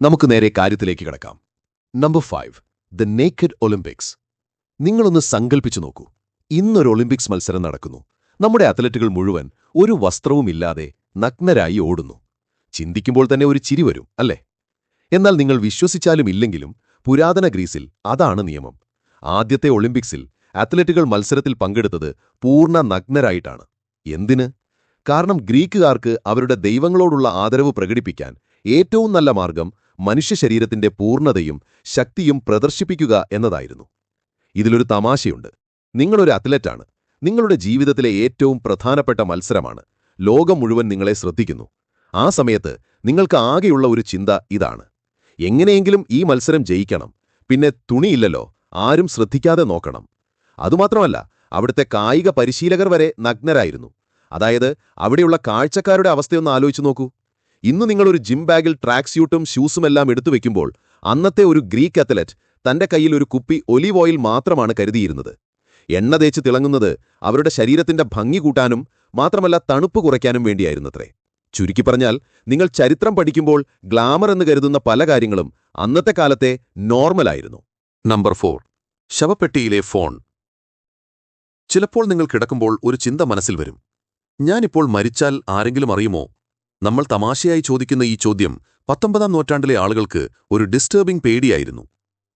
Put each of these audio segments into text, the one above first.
നമുക്ക് നേരെ കാര്യത്തിലേക്ക് കിടക്കാം. Number five the naked Olympics നിങ്ങളൊന്ന് സങ്കൽപ്പിച്ചു നോക്കൂ. ഇന്നൊരു ഒളിമ്പിക്സ് മത്സരം നടക്കുന്നു. നമ്മുടെ അത്ലറ്റുകൾ മുഴുവൻ ഒരു വസ്ത്രവുമില്ലാതെ നഗ്നരായി ഓടുന്നു. ചിന്തിക്കുമ്പോൾ തന്നെ ഒരു ചിരി വരും അല്ലേ? എന്നാൽ നിങ്ങൾ വിശ്വസിച്ചാലും ഇല്ലെങ്കിലും പുരാതന ഗ്രീസിൽ അതാണ് നിയമം. ആദ്യത്തെ ഒളിമ്പിക്സിൽ അത്ലറ്റുകൾ മത്സരത്തിൽ പങ്കെടുത്തത് പൂർണ നഗ്നരായിട്ടാണ്. എന്തിന്? കാരണം ഗ്രീക്കുകാർക്ക് അവരുടെ ദൈവങ്ങളോടുള്ള ആദരവ് പ്രകടിപ്പിക്കാൻ ഏറ്റവും നല്ല മാർഗം മനുഷ്യ ശരീരത്തിന്റെ പൂർണതയും ശക്തിയും പ്രദർശിപ്പിക്കുക എന്നതായിരുന്നു. ഇതിലൊരു തമാശയുണ്ട്. നിങ്ങളൊരു അത്ലറ്റാണ്. നിങ്ങളുടെ ജീവിതത്തിലെ ഏറ്റവും പ്രധാനപ്പെട്ട മത്സരമാണ്. ലോകം മുഴുവൻ നിങ്ങളെ ശ്രദ്ധിക്കുന്നു. ആ സമയത്ത് നിങ്ങൾക്ക് ആകെയുള്ള ഒരു ചിന്ത ഇതാണ്. എങ്ങനെയെങ്കിലും ഈ മത്സരം ജയിക്കണം. പിന്നെ തുണിയില്ലല്ലോ. ആരും ശ്രദ്ധിക്കാതെ നോക്കണം. അതുമാത്രമല്ല അവിടുത്തെ കായിക പരിശീലകർ വരെ നഗ്നരായിരുന്നു. അതായത് അവിടെയുള്ള കാഴ്ചക്കാരുടെ അവസ്ഥയൊന്ന് ആലോചിച്ചു നോക്കൂ. ഇന്ന് നിങ്ങൾ ഒരു ജിം ബാഗിൽ ട്രാക്ക് സ്യൂട്ടും ഷൂസുമെല്ലാം എടുത്തു വെക്കുമ്പോൾ അന്നത്തെ ഒരു ഗ്രീക്ക് അത്ലറ്റ് തന്റെ കയ്യിൽ ഒരു കുപ്പി ഒലിവ് ഓയിൽ മാത്രമാണ് കരുതിയിരുന്നത്. എണ്ണ തേച്ച് തിളങ്ങുന്നത് അവരുടെ ശരീരത്തിന്റെ ഭംഗി കൂട്ടാനും മാത്രമല്ല തണുപ്പ് കുറയ്ക്കാനും വേണ്ടിയായിരുന്നത്രേ. ചുരുക്കി പറഞ്ഞാൽ നിങ്ങൾ ചരിത്രം പഠിക്കുമ്പോൾ ഗ്ലാമർ എന്ന് കരുതുന്ന പല കാര്യങ്ങളും അന്നത്തെ കാലത്തെ നോർമലായിരുന്നു നമ്പർ ഫോർ ശവപ്പെട്ടിയിലെ ഫോൺ ചിലപ്പോൾ നിങ്ങൾ കിടക്കുമ്പോൾ ഒരു ചിന്ത മനസ്സിൽ വരും. ഞാനിപ്പോൾ മരിച്ചാൽ ആരെങ്കിലും അറിയുമോ? നമ്മൾ തമാശയായി ചോദിക്കുന്ന ഈ ചോദ്യം പത്തൊമ്പതാം നൂറ്റാണ്ടിലെ ആളുകൾക്ക് ഒരു ഡിസ്റ്റർബിംഗ് പേടിയായിരുന്നു.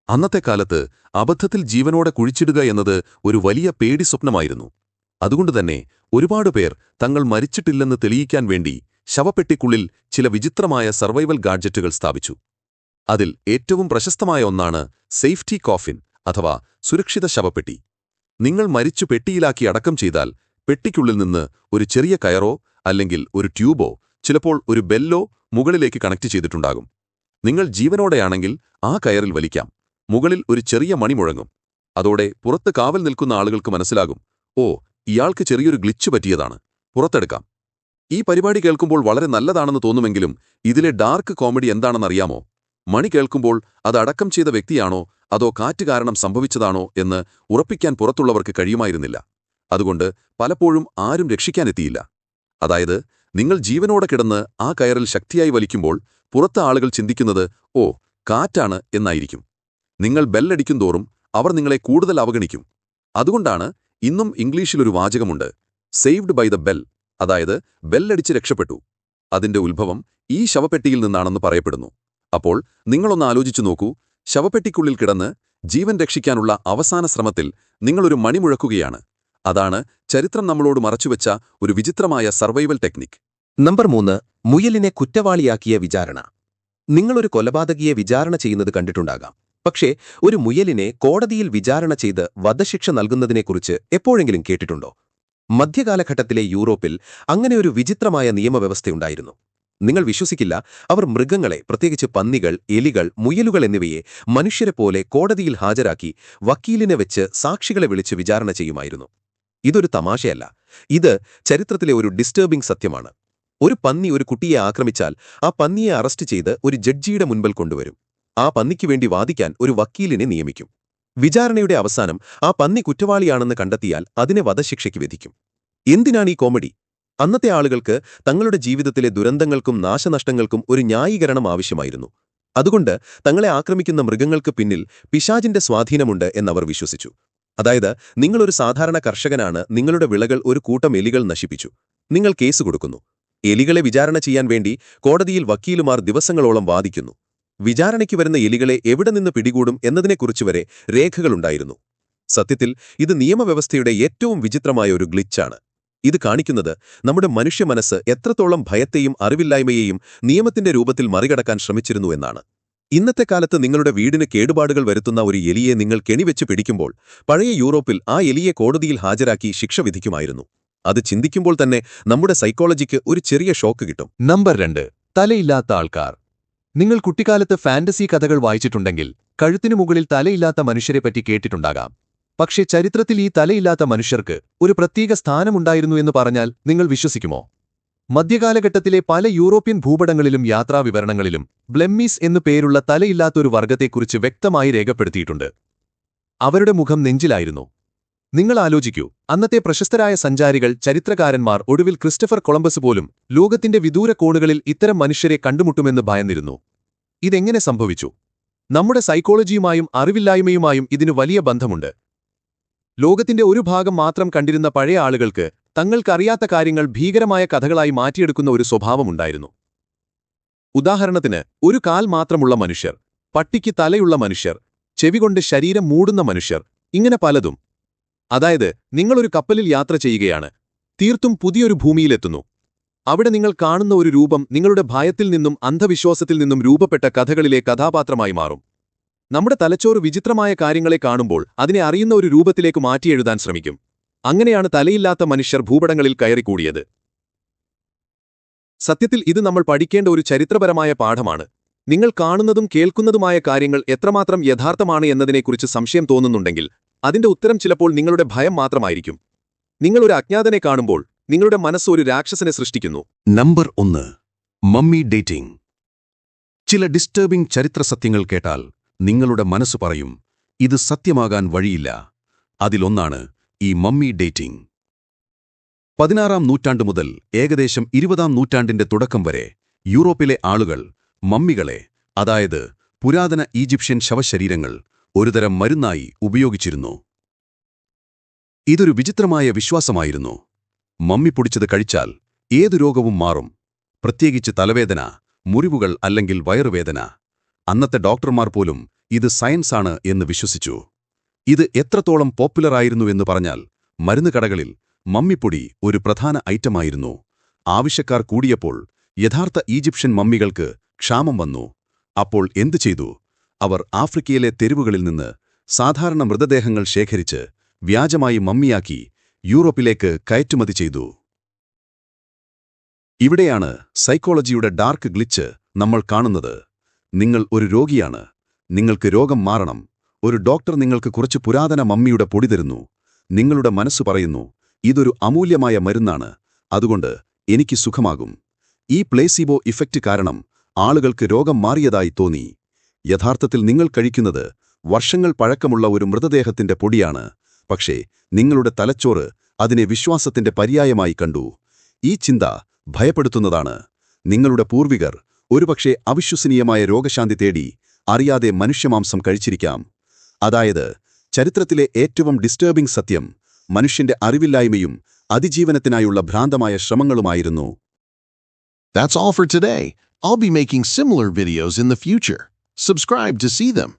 അന്നത്തെ കാലത്ത് അബദ്ധത്തിൽ ജീവനോടെ കുഴിച്ചിടുക എന്നത് ഒരു വലിയ പേടി സ്വപ്നമായിരുന്നു. അതുകൊണ്ടുതന്നെ ഒരുപാട് പേർ തങ്ങൾ മരിച്ചിട്ടില്ലെന്ന് തെളിയിക്കാൻ വേണ്ടി ശവപ്പെട്ടിക്കുള്ളിൽ ചില വിചിത്രമായ സർവൈവൽ ഗാഡ്ജറ്റുകൾ സ്ഥാപിച്ചു. അതിൽ ഏറ്റവും പ്രശസ്തമായ ഒന്നാണ് സേഫ്റ്റി കോഫിൻ അഥവാ സുരക്ഷിത ശവപ്പെട്ടി. നിങ്ങൾ മരിച്ചു പെട്ടിയിലാക്കി അടക്കം ചെയ്താൽ പെട്ടിക്കുള്ളിൽ നിന്ന് ഒരു ചെറിയ കയറോ അല്ലെങ്കിൽ ഒരു ട്യൂബോ ചിലപ്പോൾ ഒരു ബെല്ലോ മുകളിലേക്ക് കണക്ട് ചെയ്തിട്ടുണ്ടാകും. നിങ്ങൾ ജീവനോടെയാണെങ്കിൽ ആ കയറിൽ വലിക്കാം. മുകളിൽ ഒരു ചെറിയ മണി മുഴങ്ങും. അതോടെ പുറത്ത് കാവൽ നിൽക്കുന്ന ആളുകൾക്ക് മനസ്സിലാകും ഓ ഇയാൾക്ക് ചെറിയൊരു ഗ്ലിച്ച് പറ്റിയതാണ്. പുറത്തെടുക്കാം. ഈ പരിപാടി കേൾക്കുമ്പോൾ വളരെ നല്ലതാണെന്ന് തോന്നുമെങ്കിലും ഇതിലെ ഡാർക്ക് കോമഡി എന്താണെന്നറിയാമോ? മണി കേൾക്കുമ്പോൾ അത് അടക്കം ചെയ്ത വ്യക്തിയാണോ? അതോ കാറ്റ് കാരണം സംഭവിച്ചതാണോ എന്ന് ഉറപ്പിക്കാൻ പുറത്തുള്ളവർക്ക് കഴിയുമായിരുന്നില്ല. അതുകൊണ്ട് പലപ്പോഴും ആരും രക്ഷിക്കാനെത്തിയില്ല അതായത് നിങ്ങൾ ജീവനോടെ കിടന്ന് ആ കയറിൽ ശക്തിയായി വലിക്കുമ്പോൾ പുറത്ത് ആളുകൾ ചിന്തിക്കുന്നത് ഓ കാറ്റാണ് എന്നായിരിക്കും. നിങ്ങൾ ബെല്ലടിക്കും തോറും അവർ നിങ്ങളെ കൂടുതൽ അവഗണിക്കും. അതുകൊണ്ടാണ് ഇന്നും ഇംഗ്ലീഷിലൊരു വാചകമുണ്ട് സേവ്ഡ് ബൈ ദ ബെൽ അതായത് ബെല്ലടിച്ച് രക്ഷപ്പെട്ടു. അതിന്റെ ഉത്ഭവം ഈ ശവപ്പെട്ടിയിൽ നിന്നാണെന്ന് പറയപ്പെടുന്നു. അപ്പോൾ നിങ്ങളൊന്ന് ആലോചിച്ചു നോക്കൂ ശവപ്പെട്ടിക്കുള്ളിൽ കിടന്ന് ജീവൻ രക്ഷിക്കാനുള്ള അവസാന ശ്രമത്തിൽ നിങ്ങളൊരു മണിമുഴക്കുകയാണ്. അതാണ് ചരിത്രം നമ്മളോട് മറച്ചുവെച്ച ഒരു വിചിത്രമായ സർവൈവൽ ടെക്നിക്. നമ്പർ മൂന്ന് മുയലിനെ കുറ്റവാളിയാക്കിയ വിചാരണ. നിങ്ങളൊരു കൊലപാതകിയെ വിചാരണ ചെയ്യുന്നത് കണ്ടിട്ടുണ്ടാകാം. പക്ഷേ ഒരു മുയലിനെ കോടതിയിൽ വിചാരണ ചെയ്ത് വധശിക്ഷ നൽകുന്നതിനെക്കുറിച്ച് എപ്പോഴെങ്കിലും കേട്ടിട്ടുണ്ടോ? മധ്യകാലഘട്ടത്തിലെ യൂറോപ്പിൽ അങ്ങനെ ഒരു വിചിത്രമായ നിയമവ്യവസ്ഥയുണ്ടായിരുന്നു. നിങ്ങൾ വിശ്വസിക്കില്ല അവർ മൃഗങ്ങളെ പ്രത്യേകിച്ച് പന്നികൾ എലികൾ മുയലുകൾ എന്നിവയെ മനുഷ്യരെ പോലെ കോടതിയിൽ ഹാജരാക്കി വക്കീലിനെ വെച്ച് സാക്ഷികളെ വിളിച്ച് വിചാരണ ചെയ്യുമായിരുന്നു. ഇതൊരു തമാശയല്ല. ഇത് ചരിത്രത്തിലെ ഒരു ഡിസ്റ്റർബിംഗ് സത്യമാണ്. ഒരു പന്നി ഒരു കുട്ടിയെ ആക്രമിച്ചാൽ ആ പന്നിയെ അറസ്റ്റ് ചെയ്ത് ഒരു ജഡ്ജിയുടെ മുൻപിൽ കൊണ്ടുവരും. ആ പന്നിക്ക് വേണ്ടി വാദിക്കാൻ ഒരു വക്കീലിനെ നിയമിക്കും. വിചാരണയുടെ അവസാനം ആ പന്നി കുറ്റവാളിയാണെന്ന് കണ്ടെത്തിയാൽ അതിനെ വധശിക്ഷയ്ക്ക് വിധിക്കും. എന്തിനാണ് ഈ കോമഡി? അന്നത്തെ ആളുകൾക്ക് തങ്ങളുടെ ജീവിതത്തിലെ ദുരന്തങ്ങൾക്കും നാശനഷ്ടങ്ങൾക്കും ഒരു ന്യായീകരണം ആവശ്യമായിരുന്നു. അതുകൊണ്ട് തങ്ങളെ ആക്രമിക്കുന്ന മൃഗങ്ങൾക്ക് പിന്നിൽ പിശാജിന്റെ സ്വാധീനമുണ്ട് എന്നവർ വിശ്വസിച്ചു. അതായത് നിങ്ങളൊരു സാധാരണ കർഷകനാണ് നിങ്ങളുടെ വിളകൾ ഒരു കൂട്ടം എലികൾ നശിപ്പിച്ചു. നിങ്ങൾ കേസ് കൊടുക്കുന്നു. എലികളെ വിചാരണ ചെയ്യാൻ വേണ്ടി കോടതിയിൽ വക്കീലുമാർ ദിവസങ്ങളോളം വാദിക്കുന്നു. വിചാരണയ്ക്ക് വരുന്ന എലികളെ എവിടെ നിന്ന് പിടികൂടും എന്നതിനെക്കുറിച്ച് വരെ രേഖകളുണ്ടായിരുന്നു. സത്യത്തിൽ ഇത് നിയമവ്യവസ്ഥയുടെ ഏറ്റവും വിചിത്രമായ ഒരു ഗ്ലിച്ചാണ്. ഇത് കാണിക്കുന്നത് നമ്മുടെ മനുഷ്യ മനസ്സ് എത്രത്തോളം ഭയത്തെയും അറിവില്ലായ്മയെയും നിയമത്തിന്റെ രൂപത്തിൽ മറികടക്കാൻ ശ്രമിച്ചിരുന്നു എന്നാണ്. ഇന്നത്തെ കാലത്ത് നിങ്ങളുടെ വീടിന് കേടുപാടുകൾ വരുത്തുന്ന ഒരു എലിയെ നിങ്ങൾ കെണിവെച്ച് പിടിക്കുമ്പോൾ പഴയ യൂറോപ്പിൽ ആ എലിയെ കോടതിയിൽ ഹാജരാക്കി ശിക്ഷ വിധിക്കുമായിരുന്നു. അത് ചിന്തിക്കുമ്പോൾ തന്നെ നമ്മുടെ സൈക്കോളജിക്ക് ഒരു ചെറിയ ഷോക്ക് കിട്ടും. നമ്പർ രണ്ട് തലയില്ലാത്ത ആൾക്കാർ. നിങ്ങൾ കുട്ടിക്കാലത്ത് ഫാന്റസി കഥകൾ വായിച്ചിട്ടുണ്ടെങ്കിൽ കഴുത്തിനു മുകളിൽ തലയില്ലാത്ത മനുഷ്യരെപ്പറ്റി കേട്ടിട്ടുണ്ടാകാം. പക്ഷേ ചരിത്രത്തിൽ ഈ തലയില്ലാത്ത മനുഷ്യർക്ക് ഒരു പ്രത്യേക സ്ഥാനമുണ്ടായിരുന്നു എന്ന് പറഞ്ഞാൽ നിങ്ങൾ വിശ്വസിക്കുമോ? മധ്യകാലഘട്ടത്തിലെ പല യൂറോപ്യൻ ഭൂപടങ്ങളിലും യാത്രാവിവരണങ്ങളിലും ബ്ലെമ്മീസ് എന്നു പേരുള്ള തലയില്ലാത്തൊരു വർഗത്തെക്കുറിച്ച് വ്യക്തമായി രേഖപ്പെടുത്തിയിട്ടുണ്ട്. അവരുടെ മുഖം നെഞ്ചിലായിരുന്നു. നിങ്ങൾ ആലോചിക്കൂ. അന്നത്തെ പ്രശസ്തരായ സഞ്ചാരികൾ ചരിത്രകാരന്മാർ ഒടുവിൽ ക്രിസ്റ്റഫർ കൊളംബസ് പോലും ലോകത്തിന്റെ വിദൂര കോണുകളിൽ ഇത്തരം മനുഷ്യരെ കണ്ടുമുട്ടുമെന്ന് ഭയന്നിരുന്നു. ഇതെങ്ങനെ സംഭവിച്ചു? നമ്മുടെ സൈക്കോളജിയുമായും അറിവില്ലായ്മയുമായും ഇതിന് വലിയ ബന്ധമുണ്ട്. ലോകത്തിന്റെ ഒരു ഭാഗം മാത്രം കണ്ടിരുന്ന പഴയ ആളുകൾക്ക് തങ്ങൾക്കറിയാത്ത കാര്യങ്ങൾ ഭീകരമായ കഥകളായി മാറ്റിയെടുക്കുന്ന ഒരു സ്വഭാവമുണ്ടായിരുന്നു ഉദാഹരണത്തിന് ഒരു കാൽ മാത്രമുള്ള മനുഷ്യർ പട്ടിക്ക് തലയുള്ള മനുഷ്യർ ചെവികൊണ്ട് ശരീരം മൂടുന്ന മനുഷ്യർ ഇങ്ങനെ പലതും അതായത് നിങ്ങളൊരു കപ്പലിൽ യാത്ര ചെയ്യുകയാണ്. തീർത്തും പുതിയൊരു ഭൂമിയിലെത്തുന്നു. അവിടെ നിങ്ങൾ കാണുന്ന ഒരു രൂപം നിങ്ങളുടെ ഭയത്തിൽ നിന്നും അന്ധവിശ്വാസത്തിൽ നിന്നും രൂപപ്പെട്ട കഥകളിലെ കഥാപാത്രമായി മാറും. നമ്മുടെ തലച്ചോറ് വിചിത്രമായ കാര്യങ്ങളെ കാണുമ്പോൾ അതിനെ അറിയുന്ന ഒരു രൂപത്തിലേക്ക് മാറ്റിയെഴുതാൻ ശ്രമിക്കും. അങ്ങനെയാണ് തലയില്ലാത്ത മനുഷ്യർ ഭൂപടങ്ങളിൽ കയറിക്കൂടിയത്. സത്യത്തിൽ ഇത് നമ്മൾ പഠിക്കേണ്ട ഒരു ചരിത്രപരമായ പാഠമാണ്. നിങ്ങൾ കാണുന്നതും കേൾക്കുന്നതുമായ കാര്യങ്ങൾ എത്രമാത്രം യഥാർത്ഥമാണ് എന്നതിനെക്കുറിച്ച് സംശയം തോന്നുന്നുണ്ടെങ്കിൽ അതിന്റെ ഉത്തരം ചിലപ്പോൾ നിങ്ങളുടെ ഭയം മാത്രമായിരിക്കും. നിങ്ങൾ ഒരു അജ്ഞാതനെ കാണുമ്പോൾ നിങ്ങളുടെ മനസ്സ് ഒരു രാക്ഷസനെ സൃഷ്ടിക്കുന്നു. നമ്പർ ഒന്ന് മമ്മി ഡേറ്റിംഗ്. ചില ഡിസ്റ്റർബിംഗ് ചരിത്ര സത്യങ്ങൾ കേട്ടാൽ നിങ്ങളുടെ മനസ്സ് പറയും ഇത് സത്യമാകാൻ വഴിയില്ല. അതിലൊന്നാണ് ഈ മമ്മി ഡേറ്റിംഗ്. പതിനാറാം നൂറ്റാണ്ട് മുതൽ ഏകദേശം ഇരുപതാം നൂറ്റാണ്ടിന്റെ തുടക്കം വരെ യൂറോപ്പിലെ ആളുകൾ മമ്മികളെ അതായത് പുരാതന ഈജിപ്ഷ്യൻ ശവശരീരങ്ങൾ ഒരുതരം മരുന്നായി ഉപയോഗിച്ചിരുന്നു. ഇതൊരു വിചിത്രമായ വിശ്വാസമായിരുന്നു. മമ്മി പൊടിച്ചത് കഴിച്ചാൽ ഏതു രോഗവും മാറും. പ്രത്യേകിച്ച് തലവേദന മുറിവുകൾ അല്ലെങ്കിൽ വയറുവേദന. അന്നത്തെ ഡോക്ടർമാർ പോലും ഇത് സയൻസാണ് എന്ന് വിശ്വസിച്ചു. ഇത് എത്രത്തോളം പോപ്പുലറായിരുന്നു എന്ന് പറഞ്ഞാൽ മരുന്ന് കടകളിൽ മമ്മിപ്പൊടി ഒരു പ്രധാന ഐറ്റമായിരുന്നു. ആവശ്യക്കാർ കൂടിയപ്പോൾ യഥാർത്ഥ ഈജിപ്ഷ്യൻ മമ്മികൾക്ക് ക്ഷാമം വന്നു. അപ്പോൾ എന്തു ചെയ്തു? അവർ ആഫ്രിക്കയിലെ തെരുവുകളിൽ നിന്ന് സാധാരണ മൃതദേഹങ്ങൾ ശേഖരിച്ച് വ്യാജമായി മമ്മിയാക്കി യൂറോപ്പിലേക്ക് കയറ്റുമതി ചെയ്തു. ഇവിടെയാണ് സൈക്കോളജിയുടെ ഡാർക്ക് ഗ്ലിച്ച് നമ്മൾ കാണുന്നത്. നിങ്ങൾ ഒരു രോഗിയാണ്. നിങ്ങൾക്ക് രോഗം മാറണം. ഒരു ഡോക്ടർ നിങ്ങൾക്ക് കുറച്ച് പുരാതന മമ്മിയുടെ പൊടി തരുന്നു. നിങ്ങളുടെ മനസ്സ് പറയുന്നു ഇതൊരു അമൂല്യമായ മരുന്നാണ്. അതുകൊണ്ട് എനിക്ക് സുഖമാകും. ഈ പ്ലേസിബോ ഇഫക്റ്റ് കാരണം ആളുകൾക്ക് രോഗം മാറിയതായി തോന്നി. യഥാർത്ഥത്തിൽ നിങ്ങൾ കഴിക്കുന്നത് വർഷങ്ങൾ പഴക്കമുള്ള ഒരു മൃതദേഹത്തിന്റെ പൊടിയാണ്. പക്ഷേ നിങ്ങളുടെ തലച്ചോറ് അതിനെ വിശ്വാസത്തിന്റെ പര്യായമായി കണ്ടു. ഈ ചിന്ത ഭയപ്പെടുത്തുന്നതാണ്. നിങ്ങളുടെ പൂർവികർ ഒരുപക്ഷെ അവിശ്വസനീയമായ രോഗശാന്തി തേടി അറിയാതെ മനുഷ്യമാംസം കഴിച്ചിരിക്കാം. അതായത് ചരിത്രത്തിലെ ഏറ്റവും ഡിസ്റ്റർബിംഗ് സത്യം മനുഷ്യന്റെ അറിവില്ലായ്മയും അതിജീവനത്തിനായുള്ള ഭ്രാന്തമായ ശ്രമങ്ങളുമായിരുന്നു. That's all for today. I'll be making similar videos in the future. Subscribe to see them.